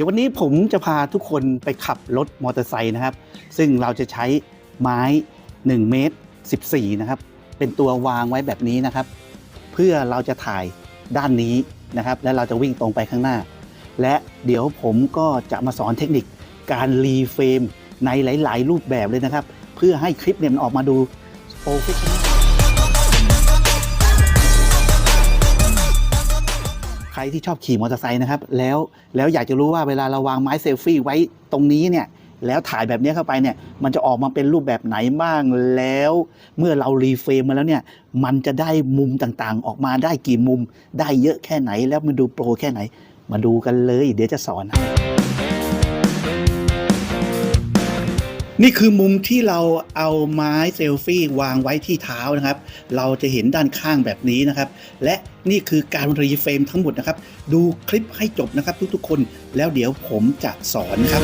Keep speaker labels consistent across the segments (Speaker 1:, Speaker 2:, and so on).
Speaker 1: ดี๋ยววันนี้ผมจะพาทุกคนไปขับรถมอเตอร์ไซค์นะครับ ซึ่งเราจะใช้ไม้ 1 เมตร 14 นะครับ เป็นตัววางไว้แบบนี้นะครับ เพื่อเราจะถ่ายด้านนี้นะครับ และเราจะวิ่งตรงไปข้างหน้า และเดี๋ยวผมก็จะมาสอนเทคนิคการรีเฟรมในหลาย ๆ รูปแบบเลยนะครับ เพื่อให้คลิปเนี่ยมันออกมาดูโปรเฟชชั่นอล รที่ชอบขี่มอเตอร์ไซค์นะครับ แล้วแล้วอยากจะรู้ว่าเวลาเราวางไม้เซลฟี่ไว้ตรงนี้เนี่ยแล้วถ่ายแบบนี้เข้าไปเนี่ย มันจะออกมาเป็นรูปแบบไหนบ้าง แล้วเมื่อเรารีเฟรมมาแล้วเนี่ย มันจะได้มุมต่างๆ ออกมาได้กี่มุม ได้เยอะแค่ไหน แล้วมันดูโปรแค่ไหน มาดูกันเลย เดี๋ยวจะสอนนะ นี่คือมุมที่เราเอาไม้เซลฟี่วางไว้ที่เท้านะครับ เราจะเห็นด้านข้างแบบนี้นะครับ และนี่คือการรีเฟรมทั้งหมดนะครับ ดูคลิปให้จบนะครับทุกๆคน แล้วเดี๋ยวผมจะสอนครับ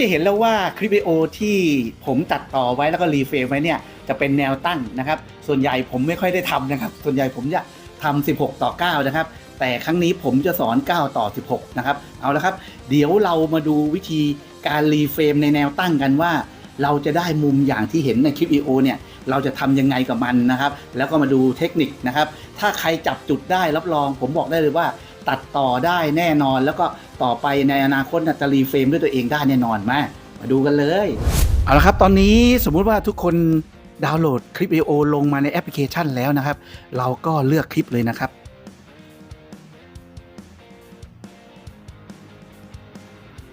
Speaker 1: จะเห็นแล้วว่าคลิปวิดีโอที่ผมตัดต่อไว้แล้วก็รีเฟรมไว้เนี่ยจะเป็นแนวตั้งนะครับ ส่วนใหญ่ผมไม่ค่อยได้ทำนะครับ ส่วนใหญ่ผมจะทำ16 ต่อ 9 นะครับ แต่ครั้งนี้ผมจะสอน 9 ต่อ 16 นะครับ เอาละครับ เดี๋ยวเรามาดูวิธีการรีเฟรมในแนวตั้งกันว่า เราจะได้มุมอย่างที่เห็นในคลิปวิดีโอเนี่ยเราจะทำยังไงกับมันนะครับ แล้วก็มาดูเทคนิคนะครับ ถ้าใครจับจุดได้รับรอง ผมบอกได้เลยว่า ตัดต่อได้แน่นอนแล้วก็ ต่อไปในอนาคตจะรีเฟรมด้วยตัวเองได้แน่นอนมามาดูกันเลย เอาละครับตอนนี้สมมุติว่าทุกคนดาวน์โหลดคลิปวิดีโอลงมาในแอปพลิเคชันแล้วนะครับ เราก็เลือกคลิปเลยนะครับ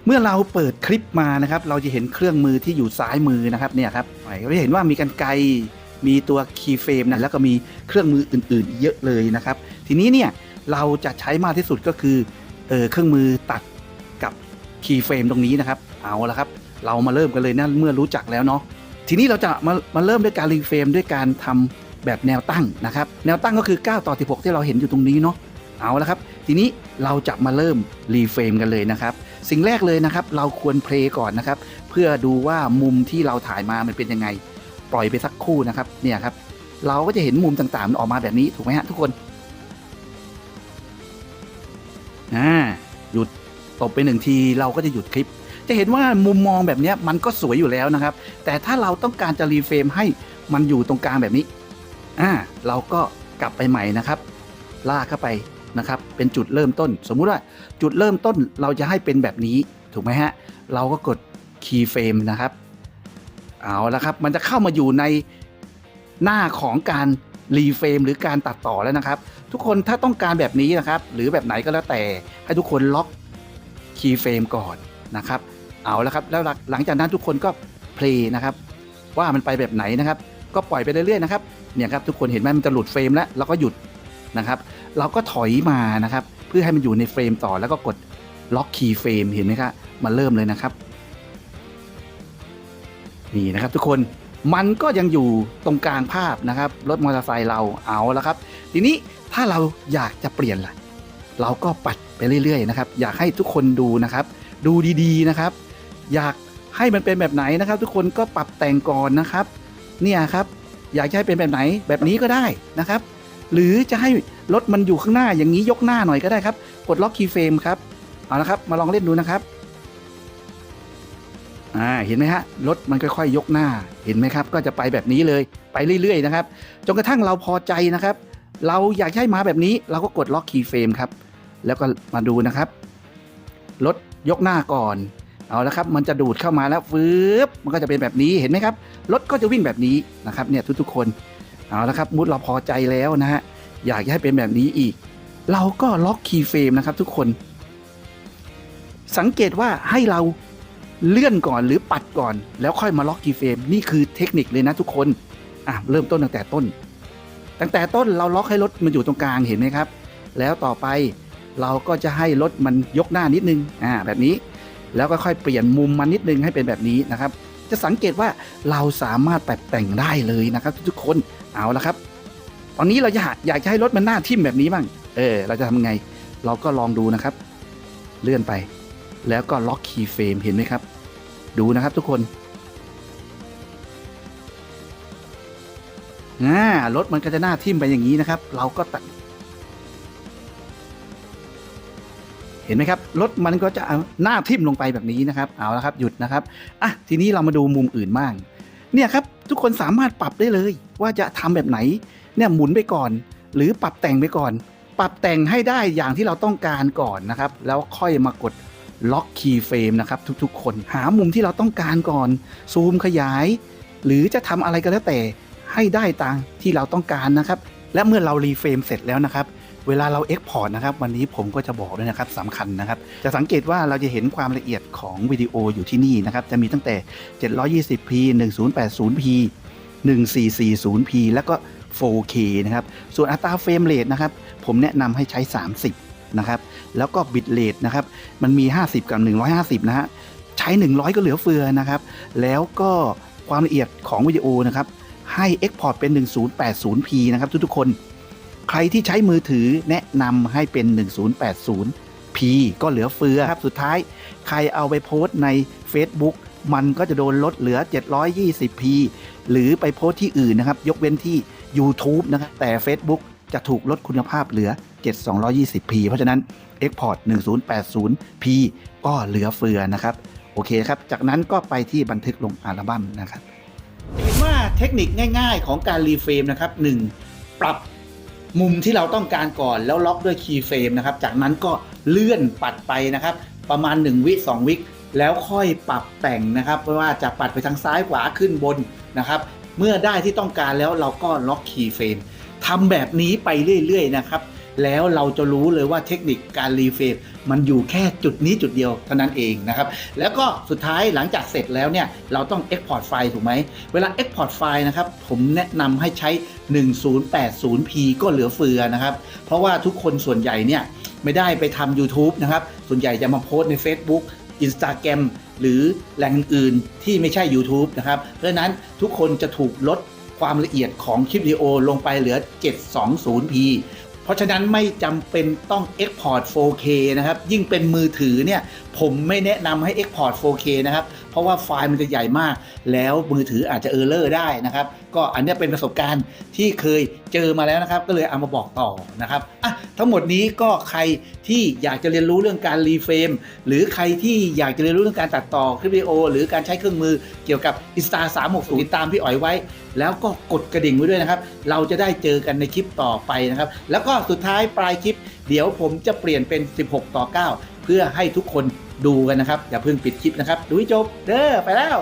Speaker 1: เมื่อเราเปิดคลิปมานะครับ เราจะเห็นเครื่องมือที่อยู่ซ้ายมือนะครับเนี่ยครับเราจะเห็นว่ามีกันไกรมีตัวคีย์เฟรมนะแล้วก็มีเครื่องมืออื่นๆ เยอะเลยนะครับ ทีนี้เนี่ยเราจะใช้มากที่สุดก็คือ เออเครื่องมือตัดกับคีย์เฟรมตรงนี้นะครับ เอาละครับ เรามาเริ่มกันเลยนะเมื่อรู้จักแล้วเนาะทีนี้เราจะมามาเริ่มด้วยการรีเฟรมด้วยการทำแบบแนวตั้งนะครับ แนวตั้งก็คือ 9 ต่อ 16 ที่เราเห็นอยู่ตรงนี้เนาะเอาละครับ ทีนี้เราจะมาเริ่มรีเฟรมกันเลยนะครับ สิ่งแรกเลยนะครับ เราควรเพลย์ก่อนนะครับ เพื่อดูว่ามุมที่เราถ่ายมามันเป็นยังไง ปล่อยไปสักคู่นะครับเนี่ยครับ เราก็จะเห็นมุมต่างๆมันออกมาแบบนี้ถูกไหมฮะทุกคน หยุดตบไปหนึ่งทีเราก็จะหยุดคลิป จะเห็นว่ามุมมองแบบนี้มันก็สวยอยู่แล้วนะครับ แต่ถ้าเราต้องการจะรีเฟรมให้มันอยู่ตรงกลางแบบนี้อ่าเราก็กลับไปใหม่นะครับ ลากเข้าไปนะครับ เป็นจุดเริ่มต้น สมมุติว่าจุดเริ่มต้นเราจะให้เป็นแบบนี้ถูกไหมฮะ เราก็กด key frame นะครับ เอาละครับ มันจะเข้ามาอยู่ในหน้าของการ รีเฟรมหรือการตัดต่อแล้วนะครับ ทุกคนถ้าต้องการแบบนี้นะครับ หรือแบบไหนก็แล้วแต่ให้ทุกคนล็อก key frame ก่อนนะครับ เอาและครับแล้วหลังจากนั้นทุกคนก็ play นะครับ ว่ามันไปแบบไหนนะครับ ก็ปล่อยไปเรื่อยๆนะครับเนี่ยครับทุกคนเห็นไหมมันจะหลุดเฟรมแล้วเราก็หยุดนะครับ เราก็ถอยมานะครับ เพื่อให้มันอยู่ในเฟรมต่อแล้วก็กดล็อกคีย์เฟรมเห็นไหมครับมาเริ่มเลยนะครับ นี่นะครับทุกคน มันก็ยังอยู่ตรงกลางภาพนะครับ รถมอเตอร์ไซค์เราเอาแล้วครับ ทีนี้ถ้าเราอยากจะเปลี่ยนล่ะ เราก็ปัดไปเรื่อยๆนะครับ อยากให้ทุกคนดูนะครับ ดูดีๆนะครับ อยากให้มันเป็นแบบไหนนะครับ ทุกคนก็ปรับแต่งก่อนนะครับ เนี่ยครับ อยากให้เป็นแบบไหนแบบนี้ก็ได้นะครับ หรือจะให้รถมันอยู่ข้างหน้าอย่างนี้ยกหน้าหน่อยก็ได้ครับ กดล็อกคีย์เฟรมครับ เอาละครับ มาลองเล่นดูนะครับ อ่าเห็นไหมฮะรถมันค่อยๆยกหน้าเห็นไหมครับ ก็จะไปแบบนี้เลยไปเรื่อยๆนะครับจนกระทั่งเราพอใจนะครับ เราอยากให้มาแบบนี้เราก็กดล็อกคีย์เฟรมครับ แล้วก็มาดูนะครับรถยกหน้าก่อนเอาละครับมันจะดูดเข้ามาแล้วฟืบมันก็จะเป็นแบบนี้เห็นไหมครับรถก็จะวิ่งแบบนี้นะครับเนี่ยทุกๆคนเอาละครับมุดเราพอใจแล้วนะฮะอยากให้เป็นแบบนี้อีก เราก็ล็อกคีย์เฟรมนะครับทุกคน สังเกตว่าให้เรา เลื่อนก่อนหรือปัดก่อน แล้วค่อยมาล็อกคีย์เฟรมนี่คือเทคนิคเลยนะทุกคนอะเริ่มต้นตั้งแต่ต้น ตั้งแต่ต้นเราล็อกให้รถมันอยู่ตรงกลางเห็นไหมครับ แล้วต่อไปเราก็จะให้รถมันยกหน้านิดนึงอ่าแบบนี้ แล้วก็ค่อยเปลี่ยนมุมมันนิดนึงให้เป็นแบบนี้นะครับ จะสังเกตว่าเราสามารถปรับแต่งได้เลยนะครับ ทุกคนเอาละครับ ตอนนี้เราจะหาอยากจะให้รถมันหน้าทิ่มแบบนี้บ้างเออเราจะทำไง เราก็ลองดูนะครับ เลื่อนไป แล้วก็ล็อกคีย์เฟรมเห็นไหมครับ ดูนะครับทุกคนอ่ารถมันก็จะหน้าทิ่มไปอย่างนี้นะครับ เราก็ตัด เห็นไหมครับ รถมันก็จะหน้าทิ่มลงไปแบบนี้นะครับ เอาละครับ หยุดนะครับ อะ ทีนี้เรามาดูมุมอื่นบ้าง เนี่ยครับ ทุกคนสามารถปรับได้เลย ว่าจะทำแบบไหน เนี่ยหมุนไปก่อน หรือปรับแต่งไปก่อน ปรับแต่งให้ได้อย่างที่เราต้องการก่อนนะครับ แล้วค่อยมากด ล็อกคีย์เฟรมนะครับทุกๆ คน หามุมที่เราต้องการก่อน ซูมขยาย หรือจะทำอะไรก็แล้วแต่ให้ได้ตามที่เราต้องการนะครับ และเมื่อเรารีเฟรมเสร็จแล้วนะครับเวลาเรา Export นะครับวันนี้ผมก็จะบอกด้วยนะครับสำคัญนะครับ จะสังเกตว่าเราจะเห็นความละเอียดของวิดีโออยู่ที่นี่นะครับ จะมีตั้งแต่ 720p 1080p 1440p แล้วก็ 4K นะครับ ส่วนอัตราเฟรมเรทนะครับ ผมแนะนำให้ใช้ 30 นะครับ แล้วก็บิตเรทนะครับ มันมี 50 กับ 150 นะฮะ ใช้ 100 ก็เหลือเฟือนะครับ แล้วก็ความละเอียดของวิดีโอนะครับ ให้ Export เป็น 1080p นะครับทุกๆคน ใครที่ใช้มือถือแนะนำให้เป็น 1080p ก็เหลือเฟือครับ สุดท้าย ใครเอาไปโพสต์ใน Facebook มันก็จะโดนลดเหลือ 720p หรือไปโพสต์ที่อื่นนะครับ ยกเว้นที่ YouTube นะครับแต่ Facebook จะถูกลดคุณภาพเหลือ 7220p เพราะฉะนั้น Export 1080p ก็เหลือเฟือนะครับ โอเคครับ จากนั้นก็ไปที่บันทึกลงอัลบั้มนะครับเห็นว่าเทคนิคง่ายๆของการรีเฟรมนะครับ 1. ปรับมุมที่เราต้องการก่อนแล้วล็อกด้วยคีย์เฟรมนะครับ จากนั้นก็เลื่อนปัดไปนะครับ ประมาณ 1 วิ 2 วิแล้วค่อยปรับแต่งนะครับไม่ว่าจะปัดไปทางซ้ายขวาขึ้นบนนะครับ เมื่อได้ที่ต้องการแล้วเราก็ล็อกคีย์เฟรมทำแบบนี้ไปเรื่อยๆนะครับ แล้วเราจะรู้เลยว่าเทคนิคการรีเฟรมมันอยู่แค่จุดนี้จุดเดียวเท่านั้นเองนะครับ แล้วก็สุดท้ายหลังจากเสร็จแล้วเนี่ยเราต้อง Export ไฟล์ถูกไหม เวลา Export ไฟล์นะครับ ผมแนะนำให้ใช้ 1080p ก็เหลือเฟือนะครับ เพราะว่าทุกคนส่วนใหญ่เนี่ยไม่ได้ไปทำ YouTube นะครับ ส่วนใหญ่จะมาโพสใน Facebook Instagram หรือแหล่งอื่นที่ไม่ใช่ YouTube นะครับ เพราะฉะนั้นทุกคนจะถูกลดความละเอียดของคลิปวิดีโอลงไปเหลือ 720p เพราะฉะนั้นไม่จำเป็นต้อง Export 4K นะครับ ยิ่งเป็นมือถือเนี่ย ผมไม่แนะนำให้ Export 4K นะครับ เพราะว่าไฟล์มันจะใหญ่มาก แล้วมือถืออาจจะเออร์เลอร์ได้นะครับ ก็อันนี้เป็นประสบการณ์ที่เคยเจอมาแล้วนะครับ ก็เลยเอามาบอกต่อนะครับอะทั้งหมดนี้ก็ใครที่อยากจะเรียนรู้เรื่องการรีเฟรมหรือใครที่อยากจะเรียนรู้เรื่องการตัดต่อคลิปวิดีโอ หรือการใช้เครื่องมือเกี่ยวกับ Insta 360ติดตามพี่อ๋อยไว้ แล้วก็กดกระดิ่งไว้ด้วยนะครับ เราจะได้เจอกันในคลิปต่อไปนะครับ แล้วก็สุดท้ายปลายคลิป เดี๋ยวผมจะเปลี่ยนเป็น 16 ต่อ 9 เพื่อให้ทุกคน ดูกันนะครับ อย่าเพิ่งปิดคลิปนะครับ ดูให้จบ เด้อไปแล้ว